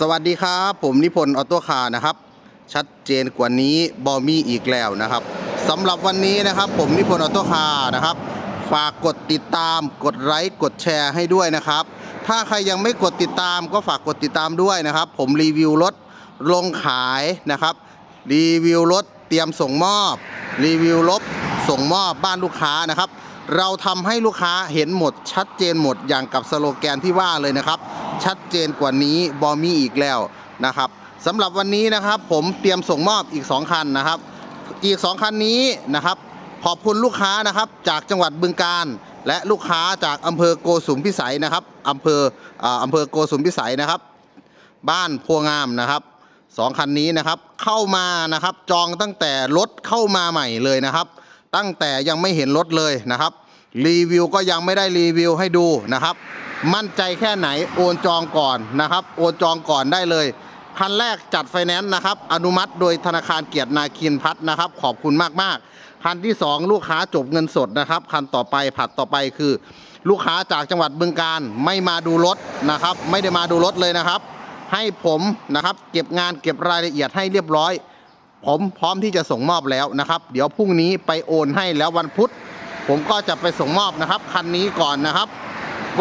สวัสดีครับ ผมนิพนธ์ออโต้คาร์นะครับ ชัดเจนกว่านี้บอมี่อีกแล้วนะครับสำหรับวันนี้นะครับ ผมนิพนธ์ออโต้คาร์นะครับ ฝากกดติดตาม กดไลค์กดแชร์ให้ด้วยนะครับ ถ้าใครยังไม่กดติดตามก็ฝากกดติดตามด้วยนะครับ ผมรีวิวรถลงขายนะครับ รีวิวรถเตรียมส่งมอบ รีวิวรถส่งมอบบ้านลูกค้านะครับ เราทำให้ลูกค้าเห็นหมดชัดเจนหมดอย่างกับสโลแกนที่ว่าเลยนะครับ ชัดเจนกว่านี้บอมีอีกแล้วนะครับสำหรับวันนี้นะครับ ผมเตรียมส่งมอบอีก 2 คันนะครับ อีก 2 คันนี้นะครับ ขอบคุณลูกค้านะครับ จากจังหวัดบึงกาฬและลูกค้าจากอำเภอโกสุมพิสัยนะครับอำเภออ่าอำเภอโกสุมพิสัยนะครับ บ้านพัวงามนะครับสองคันนี้นะครับเข้ามานะครับจองตั้งแต่รถเข้ามาใหม่เลยนะครับ ตั้งแต่ยังไม่เห็นรถเลยนะครับ รีวิวก็ยังไม่ได้รีวิวให้ดูนะครับ มั่นใจแค่ไหนโอนจองก่อนนะครับ โอนจองก่อนได้เลยคันแรกจัดไฟแนนซ์นะครับ อนุมัติโดยธนาคารเกียรตินาคินพัฒน์นะครับ ขอบคุณมากๆ คันที่ 2 ลูกค้าจบเงินสดนะครับ คันต่อไปผัดต่อไปคือ ลูกค้าจากจังหวัดบึงการไม่มาดูรถนะครับ ไม่ได้มาดูรถเลยนะครับ ให้ผมนะครับ เก็บงานเก็บรายละเอียดให้เรียบร้อย ผมพร้อมที่จะส่งมอบแล้วนะครับ เดี๋ยวพรุ่งนี้ไปโอนให้แล้ววันพุธผมก็จะไปส่งมอบนะครับคันนี้ก่อนนะครับ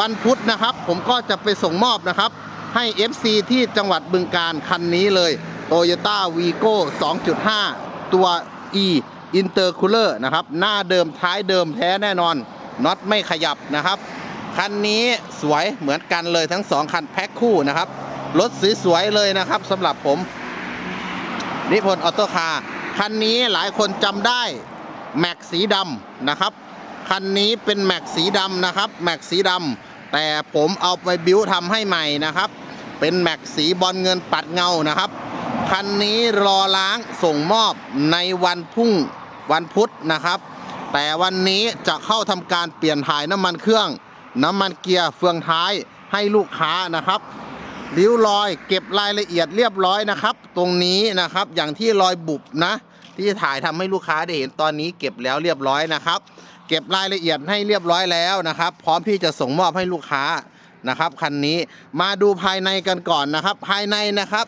วันพุธนะครับ ผมก็จะไปส่งมอบนะครับ ให้ FC ที่จังหวัดบึงการคันนี้เลย Toyota Vigo 2.5 ตัว E Intercooler นะครับ หน้าเดิมท้ายเดิมแท้แน่นอนน็อตไม่ขยับนะครับ คันนี้สวยเหมือนกันเลยทั้งสองคันแพ็คคู่นะครับรถสวยๆเลยนะครับสำหรับผม นิพนธ์ออโต้คาร์คันนี้หลายคนจำได้แม็กสีดำนะครับคันนี้เป็นแม็กสีดำนะครับแม็กสีดำแต่ผมเอาไปบิวทำให้ใหม่นะครับ เป็นแม็กสีบอลเงินปัดเงานะครับคันนี้รอล้างส่งมอบในวันพุ่งวันพุธนะครับ แต่วันนี้จะเข้าทำการเปลี่ยนถ่ายน้ำมันเครื่อง น้ำมันเกียร์เฟืองท้ายให้ลูกค้านะครับ ริ้วรอยเก็บรายละเอียดเรียบร้อยนะครับ ตรงนี้นะครับอย่างที่รอยบุบนะ ที่ถ่ายทำให้ลูกค้าได้เห็นตอนนี้เก็บแล้วเรียบร้อยนะครับ เก็บรายละเอียดให้เรียบร้อยแล้วนะครับ พร้อมที่จะส่งมอบให้ลูกค้านะครับคันนี้มาดูภายในกันก่อนนะครับ ภายในนะครับ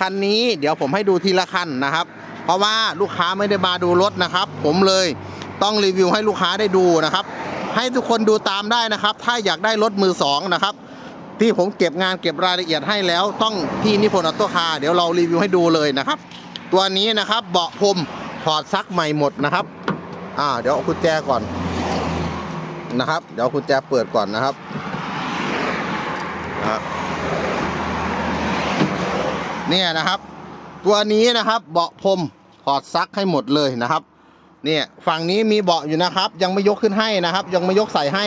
คันนี้เดี๋ยวผมให้ดูทีละคันนะครับ เพราะว่าลูกค้าไม่ได้มาดูรถนะครับ ผมเลยต้องรีวิวให้ลูกค้าได้ดูนะครับ ให้ทุกคนดูตามได้นะครับ ถ้าอยากได้รถมือสองนะครับ ที่ผมเก็บงานเก็บรายละเอียดให้แล้ว ต้องที่นิพนธ์ออโต้คาร์เดี๋ยวเรารีวิวให้ดูเลยนะครับ ตัวนี้นะครับเบาะพรมถอดซักใหม่หมดนะครับ อ่า เดี๋ยวเอากุญแจก่อนนะครับ เดี๋ยวเอากุญแจเปิดก่อนนะครับเนี่ยนะครับ ตัวนี้นะครับเบาะพรมถอดซักให้หมดเลยนะครับ เนี่ยฝั่งนี้มีเบาะอยู่นะครับ ยังไม่ยกขึ้นให้นะครับ ยังไม่ยกใส่ให้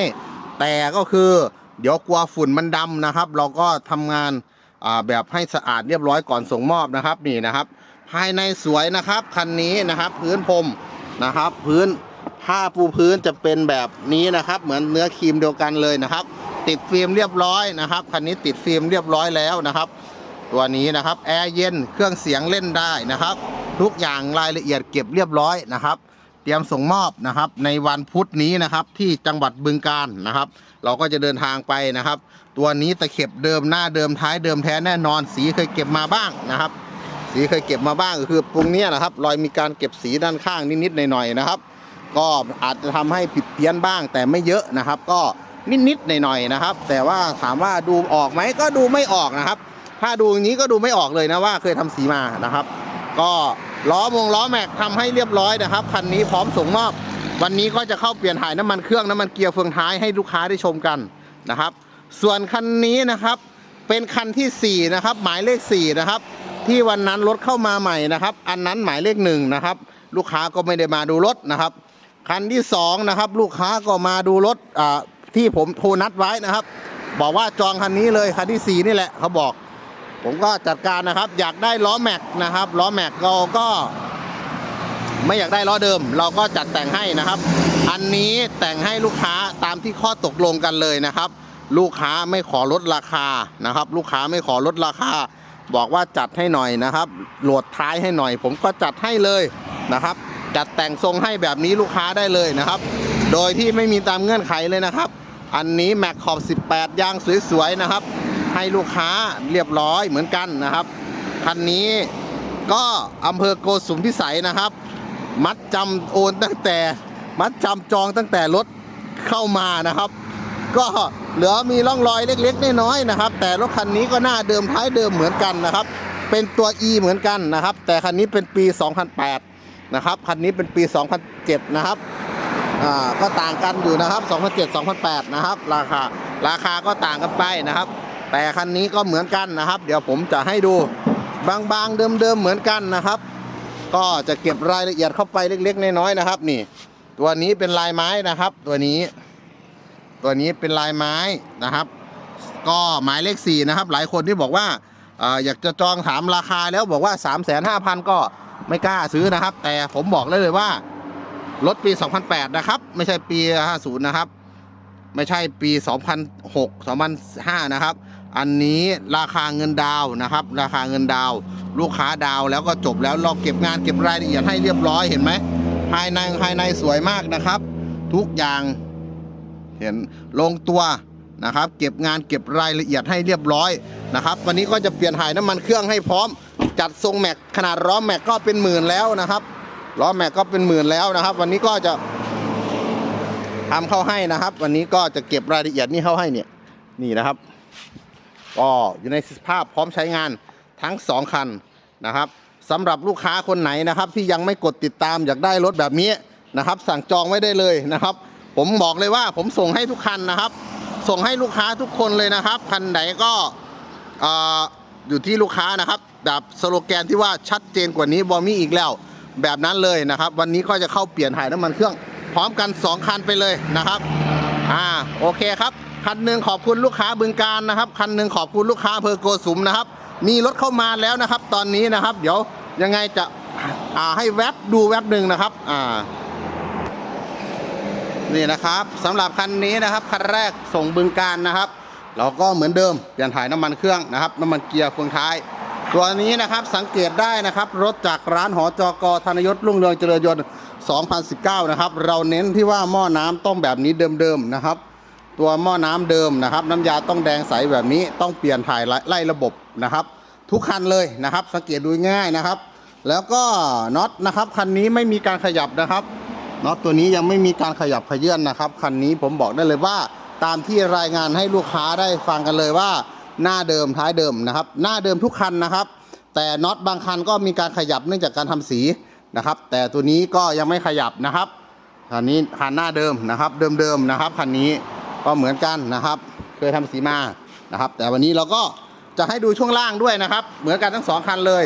แต่ก็คือ เดี๋ยวกลัวฝุ่นมันดำนะครับ เราก็ทำงานแบบให้สะอาดเรียบร้อยก่อนส่งมอบนะครับนี่นะครับ ภายในสวยนะครับคันนี้นะครับ พื้นพรมนะครับ พื้นผ้าปูพื้นจะเป็นแบบนี้นะครับ เหมือนเนื้อครีมเดียวกันเลยนะครับ ติดฟิล์มเรียบร้อยนะครับคันนี้ติดฟิล์มเรียบร้อยแล้วนะครับ ตัวนี้นะครับแอร์เย็นเครื่องเสียงเล่นได้นะครับ ทุกอย่างรายละเอียดเก็บเรียบร้อยนะครับ ตรียมส่งมอบนะครับ ในวันพุธนี้นะครับ ที่จังหวัดบึงกาฬนะครับ เราก็จะเดินทางไปนะครับ ตัวนี้ตะเข็บเดิมหน้าเดิมท้ายเดิมแท้แน่นอน สีเคยเก็บมาบ้างนะครับ สีเคยเก็บมาบ้างก็คือตรงนี้นะครับ รอยมีการเก็บสีด้านข้างนิดๆหน่อยๆนะครับ ก็อาจจะทำให้ผิดเพี้ยนบ้าง แต่ไม่เยอะนะครับ ก็นิดๆหน่อยๆนะครับ แต่ว่าถามว่าดูออกไหมก็ดูไม่ออกนะครับ ถ้าดูอย่างนี้ก็ดูไม่ออกเลยนะว่าเคยทำสีมานะครับ ก็ ล้อวงล้อแม็กทำให้เรียบร้อยนะครับคันนี้พร้อมส่งมอบ วันนี้ก็จะเข้าเปลี่ยนถ่ายน้ำมันเครื่องน้ำมันเกียร์เฟืองท้ายให้ลูกค้าได้ชมกันนะครับ ส่วนคันนี้นะครับเป็นคันที่สี่นะครับ หมายเลขสี่นะครับ ที่วันนั้นรถเข้ามาใหม่นะครับ อันนั้นหมายเลขหนึ่งนะครับ ลูกค้าก็ไม่ได้มาดูรถนะครับ คันที่สองนะครับ ลูกค้าก็มาดูรถอ่าที่ผมโทรนัดไว้นะครับ บอกว่าจองคันนี้เลยคันที่สี่นี่แหละเขาบอก ผมก็จัดการนะครับ อยากได้ล้อแม็กนะครับล้อแม็กเราก็ไม่อยากได้ล้อเดิม เราก็จัดแต่งให้นะครับ อันนี้แต่งให้ลูกค้าตามที่ข้อตกลงกันเลยนะครับ ลูกค้าไม่ขอลดราคานะครับ ลูกค้าไม่ขอลดราคา บอกว่าจัดให้หน่อยนะครับโหลดท้ายให้หน่อย ผมก็จัดให้เลยนะครับ จัดแต่งทรงให้แบบนี้ลูกค้าได้เลยนะครับ โดยที่ไม่มีตามเงื่อนไขเลยนะครับ อันนี้แม็กขอบ 18 ยางสวยๆนะครับ ให้ลูกค้าเรียบร้อยเหมือนกันนะครับคันนี้ก็อำเภอโกสุมพิสัยนะครับ มัดจำโอนตั้งแต่มัดจำจองตั้งแต่รถเข้ามานะครับ ก็เหลือมีร่องรอยเล็กๆน้อยๆนะครับ แต่รถคันนี้ก็หน้าเดิมท้ายเดิมเหมือนกันนะครับ เป็นตัว E เหมือนกันนะครับ แต่คันนี้เป็นปี 2008 นะครับคันนี้เป็นปี 2007 นะครับอ่าก็ต่างกันอยู่นะครับ 2007 2008 นะครับ ราคาราคาก็ต่างกันไปนะครับ แต่คันนี้ก็เหมือนกันนะครับ เดี๋ยวผมจะให้ดูบางๆเดิมๆเหมือนกันนะครับ ก็จะเก็บรายละเอียดเข้าไปเล็กๆน้อยๆนะครับ นี่ ตัวนี้เป็นลายไม้นะครับ ตัวนี้ ตัวนี้เป็นลายไม้นะครับ ก็หมายเลข4นะครับ หลายคนที่บอกว่าออยากจะจองถามราคาแล้วบอกว่า 3 5 0 0 0 ก็ไม่กล้าซื้อนะครับ แต่ผมบอกเลยเลยว่ารถปี 2008 นะครับ ไม่ใช่ปี 50 นะครับ ไม่ใช่ปี 2006 2005 นะครับ อันนี้ราคาเงินดาวนะครับ ราคาเงินดาว ลูกค้าดาวแล้วก็จบแล้วเราเก็บงานเก็บรายละเอียดให้เรียบร้อยเห็นไหมภายในภายในสวยมากนะครับ ทุกอย่างเห็นลงตัวนะครับ เก็บงานเก็บรายละเอียดให้เรียบร้อยนะครับ วันนี้ก็จะเปลี่ยนถ่ายน้ำมันเครื่องให้พร้อม จัดทรงแม็กขนาดล้อแม็กก็เป็นหมื่นแล้วนะครับล้อแม็กก็เป็นหมื่นแล้วนะครับ วันนี้ก็จะทำเข้าให้นะครับ วันนี้ก็จะเก็บรายละเอียดนี่เข้าให้เนี่ยนี่นะครับ ก็อยู่ในสภาพพร้อมใช้งานทั้ง 2 คันนะครับสำหรับลูกค้าคนไหนนะครับที่ยังไม่กดติดตามอยากได้รถแบบนี้นะครับ สั่งจองไว้ได้เลยนะครับ ผมบอกเลยว่าผมส่งให้ทุกคันนะครับ ส่งให้ลูกค้าทุกคนเลยนะครับ คันไหนก็เอ่ออยู่ที่ลูกค้านะครับแบบสโลแกนที่ว่าชัดเจนกว่านี้บอมีอีกแล้วแบบนั้นเลยนะครับ วันนี้ก็จะเข้าเปลี่ยนถ่ายน้ำมันเครื่อง พร้อมกัน 2 คันไปเลยนะครับ อ่าโอเคครับ คันหนึ่งขอบคุณลูกค้าบึงการนะครับคันหนึ่งขอบคุณลูกค้าอำเพอโกสุมนะครับ มีรถเข้ามาแล้วนะครับ ตอนนี้นะครับ เดี๋ยวยังไงจะอ่าให้แวบดูแวบหนึ่งนะครับอ่านี่นะครับสำหรับคันนี้นะครับคันแรกส่งบึงการนะครับเราก็เหมือนเดิมเปลี่ยนถ่ายน้ำมันเครื่องนะครับ น้ำมันเกียร์เฟืองท้าย ตัวนี้นะครับสังเกตได้นะครับรถจากร้านหอจกธนยศรุ่งเรืองเจริญยนต์ 2019 นะครับ เราเน้นที่ว่าหม้อน้ำต้องแบบนี้เดิมๆนะครับ ตัวหม้อน้ำเดิมนะครับ น้ำยาต้องแดงใสแบบนี้ต้องเปลี่ยนถ่ายไล่ระบบนะครับ ทุกคันเลยนะครับ สังเกตดูง่ายนะครับ แล้วก็น็อตนะครับคันนี้ไม่มีการขยับนะครับน็อตตัวนี้ยังไม่มีการขยับขยื่นนะครับคันนี้ผมบอกได้เลยว่าตามที่รายงานให้ลูกค้าได้ฟังกันเลยว่า หน้าเดิมท้ายเดิมนะครับ หน้าเดิมทุกคันนะครับ แต่น็อตบางคันก็มีการขยับเนื่องจากการทำสีนะครับ แต่ตัวนี้ก็ยังไม่ขยับนะครับคันนี้คันหน้าเดิมนะครับ เดิมๆนะครับคันนี้ ก็เหมือนกันนะครับ เคยทำสีมานะครับ แต่วันนี้เราก็จะให้ดูช่วงล่างด้วยนะครับ เหมือนกันทั้งสองคันเลย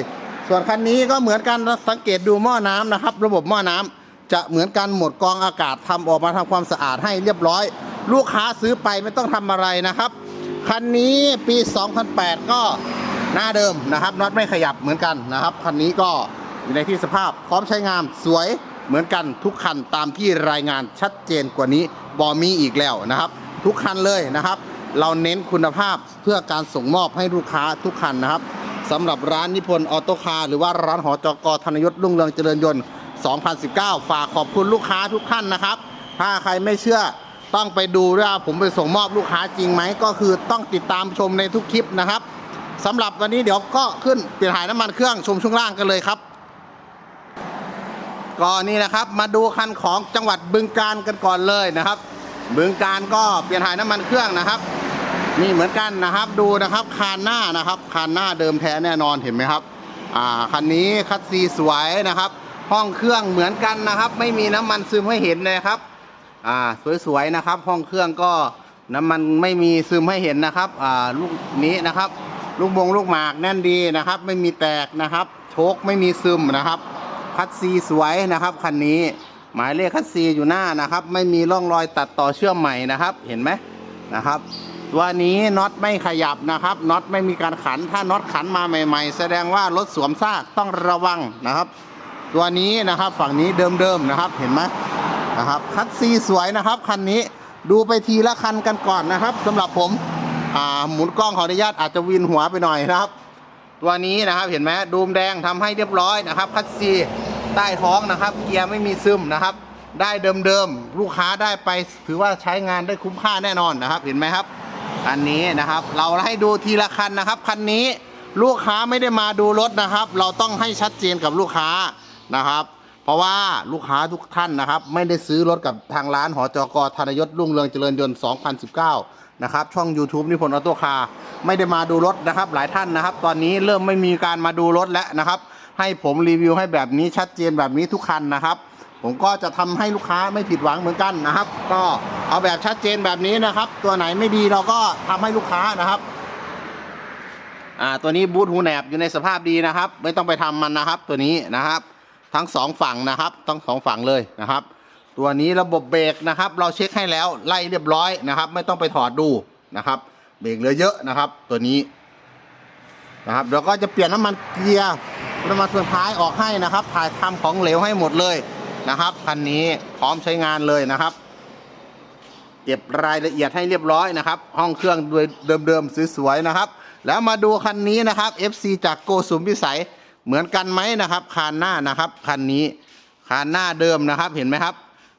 ส่วนคันนี้ก็เหมือนกันสังเกตดูหม้อน้ำนะครับ ระบบหม้อน้ำจะเหมือนกันหมดกองอากาศทำออกมาทำความสะอาดให้เรียบร้อย ลูกค้าซื้อไปไม่ต้องทำอะไรนะครับ คันนี้ปี 2008 ก็หน้าเดิมนะครับน็อตไม่ขยับเหมือนกันนะครับคันนี้ก็อยู่ในที่สภาพพร้อมใช้งานสวยเหมือนกันทุกคันตามที่รายงานชัดเจนกว่านี้บอมีอีกแล้วนะครับ ทุกคันเลยนะครับ เราเน้นคุณภาพเพื่อการส่งมอบให้ลูกค้าทุกคันนะครับสำหรับร้านนิพนธ์ออโต้คาร์หรือว่าร้านหอจกธนยศรุ่งเรืองเจริญยนต์ 2019 ฝากขอบคุณลูกค้าทุกท่านนะครับ ถ้าใครไม่เชื่อต้องไปดูว่าผมไปส่งมอบลูกค้าจริงไหมก็คือต้องติดตามชมในทุกคลิปนะครับสำหรับวันนี้เดี๋ยวก็ขึ้นเปลี่ยนถ่ายน้ำมันเครื่องชมช่วงล่างกันเลยครับก็นี่นะครับมาดูคันของจังหวัดบึงการกันก่อนเลยนะครับ บึงการก็เปลี่ยนถ่ายน้ำมันเครื่องนะครับนี่เหมือนกันนะครับดูนะครับคานหน้านะครับคานหน้าเดิมแท้แน่นอนเห็นไหมครับอ่าคันนี้คัดซีสวยนะครับ ห้องเครื่องเหมือนกันนะครับ ไม่มีน้ำมันซึมให้เห็นเลยครับอ่าสวยๆนะครับ ห้องเครื่องก็น้ำมันไม่มีซึมให้เห็นนะครับอ่าลูกนี้นะครับ ลูกบงลูกหมากแน่นดีนะครับ ไม่มีแตกนะครับ โชคไม่มีซึมนะครับคัดซีสวยนะครับคันนี้ หมายเลขคัดซีอยู่หน้านะครับ ไม่มีร่องรอยตัดต่อเชื่อมใหม่นะครับ เห็นไหมนะครับ ตัวนี้น็อตไม่ขยับนะครับน็อตไม่มีการขันถ้าน็อตขันมาใหม่ ๆ แสดงว่ารถสวมซากต้องระวังนะครับ ตัวนี้นะครับฝั่งนี้เดิมๆนะครับเห็นไหมนะครับคัดซีสวยนะครับคันนี้ดูไปทีละคันกันก่อนนะครับสำหรับผมอ่าหมุนกล้องขออนุญาตอาจจะวินหัวไปหน่อยนะครับ ตัวนี้นะครับเห็นไหมดูมแดงทำให้เรียบร้อยนะครับคัดซี ใต้ท้องนะครับ เกียร์ไม่มีซึมนะครับ ได้เดิมๆลูกค้าได้ไปถือว่าใช้งานได้คุ้มค่าแน่นอนนะครับ เห็นไหมครับคันนี้นะครับ เราให้ดูทีละคันนะครับคันนี้ลูกค้าไม่ได้มาดูรถนะครับ เราต้องให้ชัดเจนกับลูกค้านะครับ เพราะว่าลูกค้าทุกท่านนะครับ ไม่ได้ซื้อรถกับทางร้านหอจกธนยศรุ่งเรืองเจริญยนต์ 2019 นะครับ ช่อง YouTube นิพนธ์ออโต้คาร์ไม่ได้มาดูรถนะครับ หลายท่านนะครับ ตอนนี้เริ่มไม่มีการมาดูรถแล้วนะครับ ให้ผมรีวิวให้แบบนี้ชัดเจนแบบนี้ทุกคันนะครับ ผมก็จะทำให้ลูกค้าไม่ผิดหวังเหมือนกันนะครับ ก็เอาแบบชัดเจนแบบนี้นะครับ ตัวไหนไม่ดีเราก็ทำให้ลูกค้านะครับอ่าตัวนี้บูทหูแหนบอยู่ในสภาพดีนะครับ ไม่ต้องไปทำมันนะครับ ตัวนี้นะครับ ทั้งสองฝั่งนะครับทั้งสองฝั่งเลยนะครับ ตัวนี้ระบบเบรกนะครับ เราเช็คให้แล้วไล่เรียบร้อยนะครับ ไม่ต้องไปถอดดูนะครับ เบรกเหลือเยอะนะครับ ตัวนี้นะครับเดี๋ยวก็จะเปลี่ยนน้ำมันเกียร์ น้ำมันส่วนท้ายออกให้นะครับ ถ่ายทำของเหลวให้หมดเลยนะครับคันนี้พร้อมใช้งานเลยนะครับเก็บรายละเอียดให้เรียบร้อยนะครับ ห้องเครื่องด้วยเดิมๆสวยๆนะครับ แล้วมาดูคันนี้นะครับ FC จากโกสุมพิสัยเหมือนกันไหมนะครับคานหน้านะครับคันนี้คานหน้าเดิมนะครับเห็นไหมครับ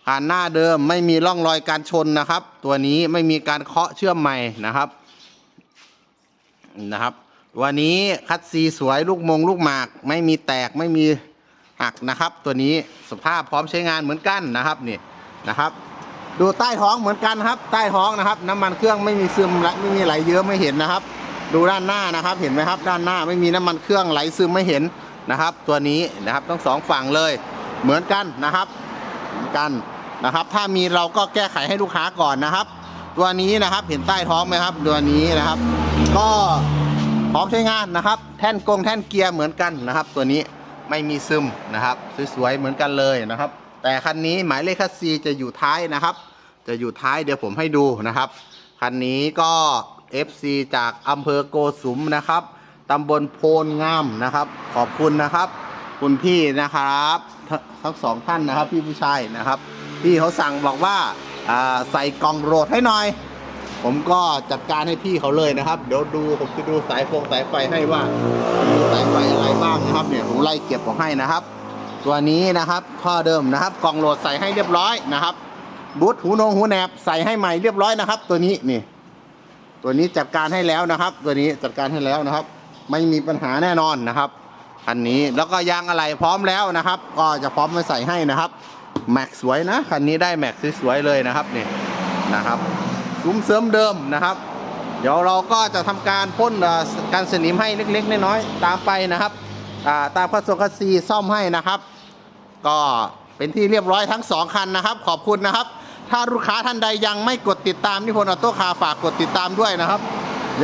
คานหน้าเดิมไม่มีร่องรอยการชนนะครับ ตัวนี้ไม่มีการเคาะเชื่อมใหม่นะครับนะครับ วันนี้คัดซีสวยลูกมงลูกหมาก ไม่มีแตกไม่มีหักนะครับ ตัวนี้สภาพพร้อมใช้งานเหมือนกันนะครับนี่นะครับ ดูใต้ท้องเหมือนกันครับ ใต้ท้องนะครับ น้ำมันเครื่องไม่มีซึมและไม่มีไหลเยอะไม่เห็นนะครับ ดูด้านหน้านะครับ เห็นไหมครับ ด้านหน้าไม่มีน้ำมันเครื่องไหลซึมไม่เห็นนะครับ ตัวนี้นะครับทั้งสองฝั่งเลยเหมือนกันนะครับกันนะครับ ถ้ามีเราก็แก้ไขให้ลูกค้าก่อนนะครับ ตัวนี้นะครับเห็นใต้ท้องไหมครับ ตัวนี้นะครับ ก็ พร้อมใช้งานนะครับ แท่นกงแท่นเกียร์เหมือนกันนะครับ ตัวนี้ไม่มีซึมนะครับ สวยๆเหมือนกันเลยนะครับ แต่คันนี้หมายเลขคัสซีจะอยู่ท้ายนะครับ จะอยู่ท้ายเดี๋ยวผมให้ดูนะครับคันนี้ก็ FC จากอำเภอโกสุมนะครับตำบลโพนงามนะครับ ขอบคุณนะครับ คุณพี่นะครับทั้งสองท่านนะครับ พี่ผู้ชายนะครับ พี่เขาสั่งบอกว่าอ่าใส่กล่องโรดให้หน่อย ผมก็จัดการให้พี่เขาเลยนะครับ เดี๋ยวดูผมจะดูสายฟงสายไฟให้ว่ามีสายไฟอะไรบ้างนะครับ เนี่ยผมไล่เก็บของให้นะครับ ตัวนี้นะครับข้อเดิมนะครับกล่องโหลดใส่ให้เรียบร้อยนะครับบูทหูนงหูแหนบใส่ให้ใหม่เรียบร้อยนะครับ ตัวนี้นี่ ตัวนี้จัดการให้แล้วนะครับ ตัวนี้จัดการให้แล้วนะครับ ไม่มีปัญหาแน่นอนนะครับคันนี้แล้วก็ยางอะไรพร้อมแล้วนะครับ ก็จะพร้อมมาใส่ให้นะครับแม็กสวยนะคันนี้ได้แม็กสวยๆเลยนะครับนี่นะครับ ซุ้มเสริมเดิมนะครับ เดี๋ยวเราก็จะทำการพ่นการสนิมให้เล็กๆน้อยๆตามไปนะครับตามคัสโซคัสซีซ่อมให้นะครับ ก็เป็นที่เรียบร้อยทั้งสองคันนะครับ ขอบคุณนะครับ ถ้าลูกค้าท่านใดยังไม่กดติดตามนิพนธ์ออโต้คาฝากกดติดตามด้วยนะครับ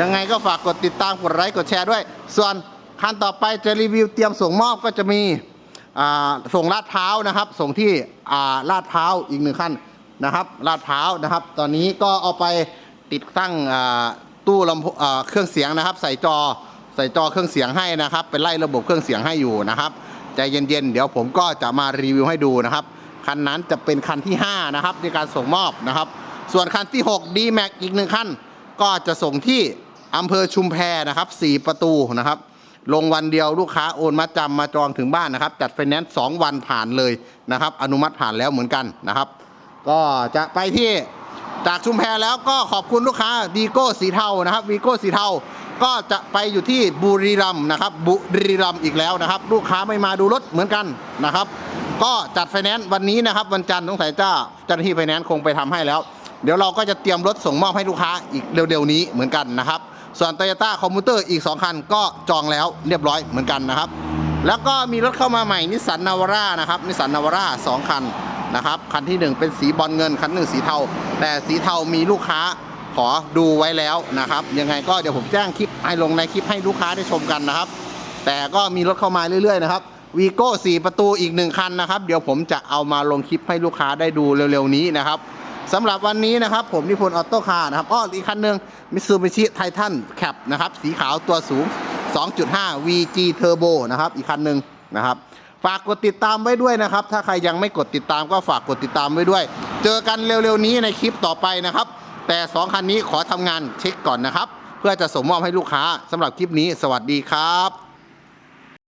ยังไงก็ฝากกดติดตามกดไลค์กดแชร์ด้วย ส่วนคันต่อไปจะรีวิวเตรียมส่งมอบก็จะมีส่งลาดพร้านะครับ ส่งที่ลาดพร้าอีกหนึ่งขั้น นะครับลาดพร้าวนะครับ ตอนนี้ก็เอาไปติดตั้งตู้ลำเครื่องเสียงนะครับ ใส่จอใส่จอเครื่องเสียงให้นะครับไปไล่ระบบเครื่องเสียงให้อยู่นะครับใจเย็นๆเดี๋ยวผมก็จะมารีวิวให้ดูนะครับคันนั้นจะเป็นคันที่ 5 นะครับในการส่งมอบนะครับ ส่วนคันที่ 6 d m a x อีกหนึ่งคันก็จะส่งที่อำเภอชุมแพนะครับ 4 ประตูนะครับ ลงวันเดียวลูกค้าโอนมาจำมาจองถึงบ้านนะครับ จัดไฟแนนซ์สวันผ่านเลยนะครับ อนุมัติผ่านแล้วเหมือนกันนะครับ ก็จะไปที่จากชุมแพแล้วก็ขอบคุณลูกค้าดีโก้สีเทานะครับวีโก้สีเทาก็จะไปอยู่ที่บุรีรัมย์นะครับ บุรีรัมย์อีกแล้วนะครับ ลูกค้าไม่มาดูรถเหมือนกันนะครับ ก็จัดไฟแนนซ์วันนี้นะครับ วันจันทร์สงสัยเจ้าเจ้าหน้าที่ไฟแนนซ์คงไปทำให้แล้ว เดี๋ยวเราก็จะเตรียมรถส่งมอบให้ลูกค้าอีกเร็วๆนี้เหมือนกันนะครับ ส่วน Toyota c o m m u t e r อีก 2 คันก็จองแล้วเรียบร้อยเหมือนกันนะครับ แล้วก็มีรถเข้ามาใหม่นิสสันนาวาร่านะครับนิสสันนาวาร่าสองคัน นะครับคันที่ 1 เป็นสีบอลเงิน คันหนึ่งสีเทา แต่สีเทามีลูกค้าขอดูไว้แล้วนะครับ ยังไงก็เดี๋ยวผมแจ้งคลิปให้ลงในคลิปให้ลูกค้าได้ชมกันนะครับ แต่ก็มีรถเข้ามาเรื่อยๆนะครับวีโก้4ประตูอีกหนึ่งคันนะครับ เดี๋ยวผมจะเอามาลงคลิปให้ลูกค้าได้ดูเร็วๆนี้นะครับสำหรับวันนี้นะครับ ผมนิพนธ์ออโต้คาร์นะครับอ้ออีกคันหนึ่งมิซูบิชิไททันแคปนะครับ สีขาวตัวสูง 2.5 VG Turbo นะครับ อีกคันหนึ่งนะครับ ฝากกดติดตามไว้ด้วยนะครับ ถ้าใครยังไม่กดติดตามก็ฝากกดติดตามไว้ด้วย เจอกันเร็วๆนี้ในคลิปต่อไปนะครับ แต่ 2 คันนี้ขอทำงานเช็คก่อนนะครับ เพื่อจะส่งมอบให้ลูกค้าสำหรับคลิปนี้ สวัสดีครับ